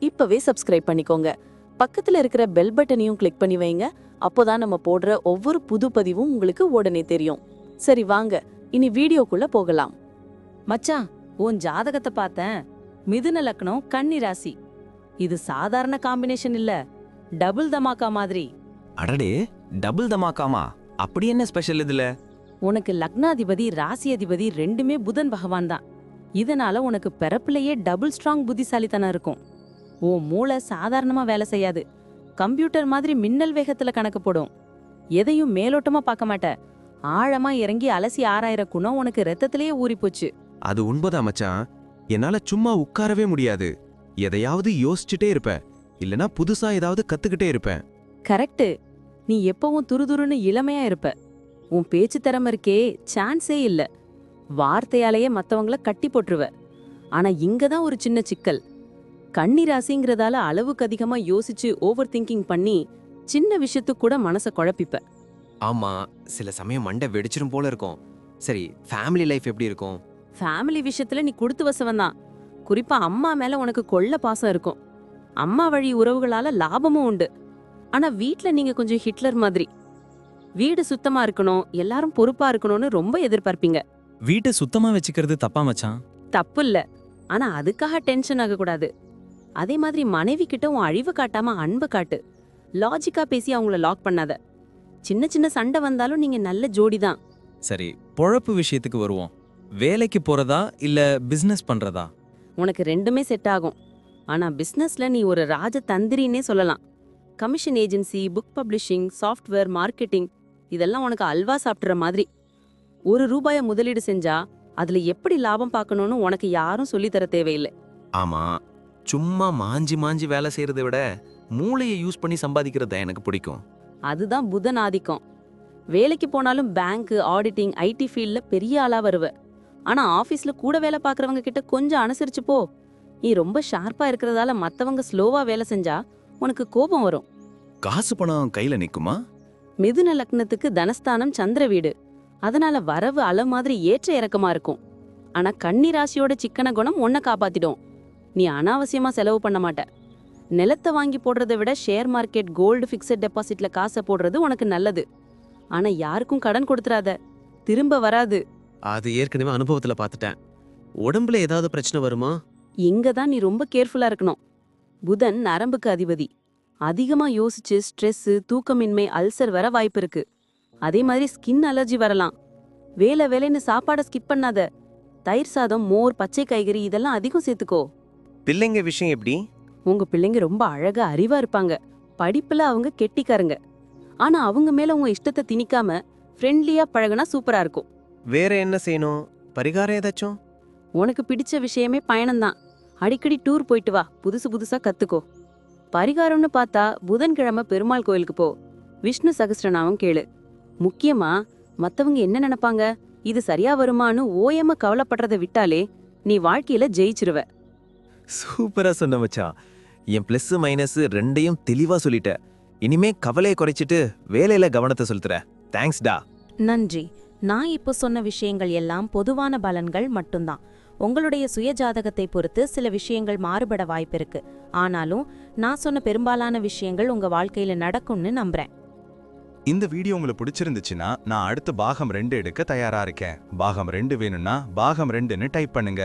இப்பவே சப்ஸ்கிரைப் பண்ணிக்கோங்க. பக்கத்துல இருக்கிற பெல் பட்டனையும் கிளிக் பண்ணி வைங்க. அப்போதான் நம்ம போடுற ஒவ்வொரு புது பதிவும் உங்களுக்கு உடனே தெரியும். சரி வாங்க. இனி வீடியோக்குள்ள போகலாம். மச்சான் உன் ஜாதகத்தை பார்த்தேன். மிதுன லக்னம் கன்னி ராசி. இது சாதாரண காம்பினேஷன் இல்ல. டபுள் தமாக்கா மாதிரி. அடடே டபுள் தமாக்காமா அப்படி என்ன ஸ்பெஷல் இதுல? உனக்கு லக்னாதிபதி ராசி அதிபதி ரெண்டுமே புதன் பகவான் தான். இதனால உனக்கு பிறப்பிலேயே டபுள் ஸ்ட்ராங் புத்திசாலித்தனம் இருக்கும். உன் மூளை சாதாரணமா வேலை செய்யாது. கம்ப்யூட்டர் மாதிரி மின்னல் வேகத்துல கணக்கு போடும். எதையும் மேலோட்டமா பார்க்க மாட்ட. ஆழமா இறங்கி அலசி ஆராயிர குணம் உனக்கு ரத்தத்திலேயே ஊறி போச்சு அது உண்மைதான் மச்சான். என்னால சும்மா உட்காரவே முடியாது. எதையாவது யோசிச்சுட்டே இருப்பேன். இல்லனா புதுசா ஏதாவது கத்துக்கிட்டே இருப்பேன். கரெக்ட் நீ எப்பவும் துருதுருன்னு இளமையா இருப்ப. உன் பேச்சு திறமை இருக்கே சான்ஸே இல்ல. வார்த்தையாலேயே மத்தவங்கள கட்டி போட்டுருவ. ஆனா இங்க தான் ஒரு சின்ன சிக்கல். கன்னி ராசிங்கிறதால அளவுக்கு அதிகமா யோசிச்சு ஓவர் திங்கிங் பண்ணி சின்ன விஷயத்துக்கு கூட மனச குழப்பிப்ப. ஆமா சில சமயம் மண்டை வெடிச்சிரும் போல இருக்கும். சரி ஃபேமிலி லைஃப் எப்படி இருக்கும்? ஃபேமிலி விஷயத்துல நீ கொடுத்து வசவன் தான் குறிப்பா அம்மா மேல உனக்கு கொள்ள பாசம் இருக்கும். அம்மா வழி உறவுகளால லாபமும் உண்டு. ஆனா வீட்ல நீங்க கொஞ்சம் ஹிட்லர் மாதிரி. வீடு சுத்தமா இருக்கணும் எல்லாரும் பொறுப்பா இருக்கணும்னு ரொம்ப எதிர்பார்ப்பீங்க. வீட்டை சுத்தமா வச்சுக்கிறது தப்பா மச்சான்? தப்பு இல்ல. ஆனா அதுக்காக டென்ஷன் ஆகக்கூடாது. அதே மாதிரி மனைவி கிட்ட உன் அழிவு காட்டாம அன்பு காட்டு. லாஜிக்கா பேசி அவங்கள லாக் பண்ணாத. சின்ன சின்ன சண்டை வந்தாலும் நீங்க நல்ல ஜோடி தான் சரி பொழப்பு விஷயத்துக்கு வருவோம். வேலைக்கு போறதா இல்ல பிசினஸ் பண்றதா? உனக்கு ரெண்டுமே செட் ஆகும். ஆனா பிசினஸ்ல நீ ஒரு ராஜ தந்திரின்னே சொல்லலாம். Commission agency book publishing software marketing இதெல்லாம் உனக்கு அல்வா சாப்பிட்ற மாதிரி. ஒரு ரூபாய முதலீடு செஞ்சா அதுல எப்படி லாபம் பார்க்கணும்னு உனக்கு யாரும் சொல்லித் தர தேவையில்லை. ஆமா சும்மா மாஞ்சி மாஞ்சி வேலை செய்யறதை விட மூளையை யூஸ் பண்ணி சம்பாதிக்கிறது தான் எனக்கு பிடிக்கும். அதுதான் புதன் ஆதிக்கம். வேலைக்கு போனாலும் பேங்க் ஆடிட்டிங் ஐடி ஃபீல்ட்ல பெரிய ஆளா வருவ. ஆனா ஆபீஸ்ல கூட வேலை பார்க்கறவங்க கிட்ட கொஞ்சம் அனுசரிச்சு போ. நீ ரொம்ப ஷார்ப்பா இருக்கிறதால மத்தவங்க ஸ்லோவா வேலை செஞ்சா உனக்கு கோபம் வரும். காசு பணம் கையில நிக்குமா? மிதுன லக்னத்துக்கு தனஸ்தானம் சந்திர வீடு. அதனால வரவு அலை மாதிரி ஏற்ற இறக்கமா இருக்கும். ஆனா கன்னி ராசியோட சிக்கன குணம் உன்னை காப்பாத்திடும். நீ அனாவசியமா செலவு பண்ண மாட்ட. நிலத்தை வாங்கி போடுறதை விட ஷேர் மார்க்கெட் கோல்டு ஃபிக்ஸட் டெபாசிட்ல காசை போடுறது உனக்கு நல்லது. ஆனா யாருக்கும் கடன் கொடுத்துறாத. திரும்ப வராது. அது ஏற்கனவே அனுபவத்துல பார்த்துட்டேன். உடம்புல ஏதாவது பிரச்சனை வருமா? இங்க தான் நீ ரொம்ப கேர்ஃபுல்லா இருக்கணும். புதன் நரம்புக்கு அதிபதி. அதிகமா யோசிச்சு ஸ்ட்ரெஸ் தூக்கமின்மை அல்சர் வர வாய்ப்பு இருக்கு. அதே மாதிரி ஸ்கின் அலர்ஜி வரலாம். வேலை வேலைன்னு சாப்பாடை ஸ்கிப் பண்ணாத. தயிர் சாதம் மோர் பச்சை காய்கறி இதெல்லாம் அதிகம் சேர்த்துக்கோ. பிள்ளைங்க விஷயம் எப்படி? உங்க பிள்ளைங்க ரொம்ப அழகா அறிவா இருப்பாங்க. படிப்புல அவங்க கெட்டிக்காரங்க. ஆனா அவங்க மேல உங்க இஷ்டத்தை திணிக்காம ஃப்ரெண்ட்லியா பழகுனா சூப்பரா இருக்கும். வேற என்ன செய்யணும்? பரிகாரம் ஏதாச்சும்? உனக்கு பிடிச்ச விஷயமே பயணம்தான். அடிக்கடி டூர் போயிட்டு வா. புதுசு புதுசா கத்துக்கோ. பரிகாரம்னு பார்த்தா புதன்கிழமை பெருமாள் கோயிலுக்கு போ. விஷ்ணு சகஸ்ரநாமம் கேளு. முக்கியமா மத்தவங்க என்ன நினைப்பாங்க? இது சரியா வருமான்னு ஓயாம கவலைப்படுறத விட்டாலே நீ வாழ்க்கையில ஜெயிச்சிருவ. சூப்பரா சொன்ன மச்சான் என் பிளஸ் மைனஸ் ரெண்டையும் தெளிவா சொல்லிட்ட. இனிமே கவலையை குறைச்சிட்டு வேலையில கவனத்தை செலுத்துற தேங்க்ஸ்டா நன்றி. நான் இப்போ சொன்ன விஷயங்கள் எல்லாம் பொதுவான பலன்கள் மட்டும்தான். உங்களுடைய சுய ஜாதகத்தை பொறுத்து சில விஷயங்கள் மாறுபட வாய்ப்பிருக்கு ஆனாலும் நான் சொன்ன பெரும்பாலான விஷயங்கள் உங்க வாழ்க்கையில நடக்கும்னு நம்புறேன். இந்த வீடியோ உங்களுக்கு பிடிச்சிருந்துச்சுன்னா நான் அடுத்து பாகம் ரெண்டு எடுக்க தயாரா இருக்கேன். பாகம் ரெண்டு வேணும்னா பாகம் ரெண்டுன்னு டைப் பண்ணுங்க.